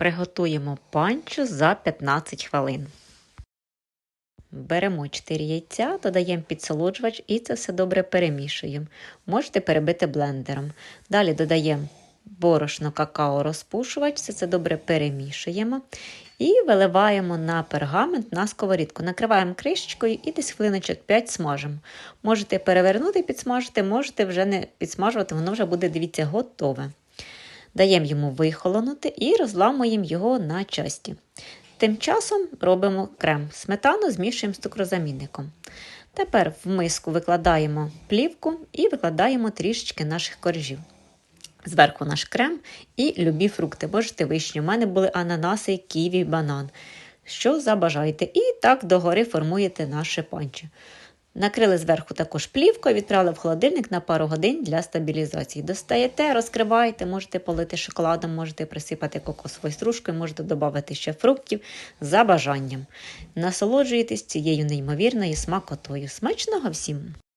Приготуємо панчо за 15 хвилин. Беремо 4 яйця, додаємо підсолоджувач і це все добре перемішуємо. Можете перебити блендером. Далі додаємо борошно, какао, розпушувач, все це добре перемішуємо і виливаємо на пергамент на сковорідку. Накриваємо кришечкою і десь хвилиночок 5 смажимо. Можете перевернути, підсмажити, можете вже не підсмажувати, воно вже буде, дивіться, готове. Даємо йому вихолонути і розламуємо його на часті. Тим часом робимо крем. Сметану змішуємо з цукрозамінником. Тепер в миску викладаємо плівку і викладаємо трішечки наших коржів. Зверху наш крем і любі фрукти. Можете вишні. У мене були ананаси, ківі, банан. Що забажаєте. І так догори формуєте наше панчо. Накрили зверху також плівкою, відправили в холодильник на пару годин для стабілізації. Достаєте, розкриваєте, можете полити шоколадом, можете присипати кокосовою стружкою, можете додати ще фруктів за бажанням. Насолоджуєтесь цією неймовірною смакотою. Смачного всім!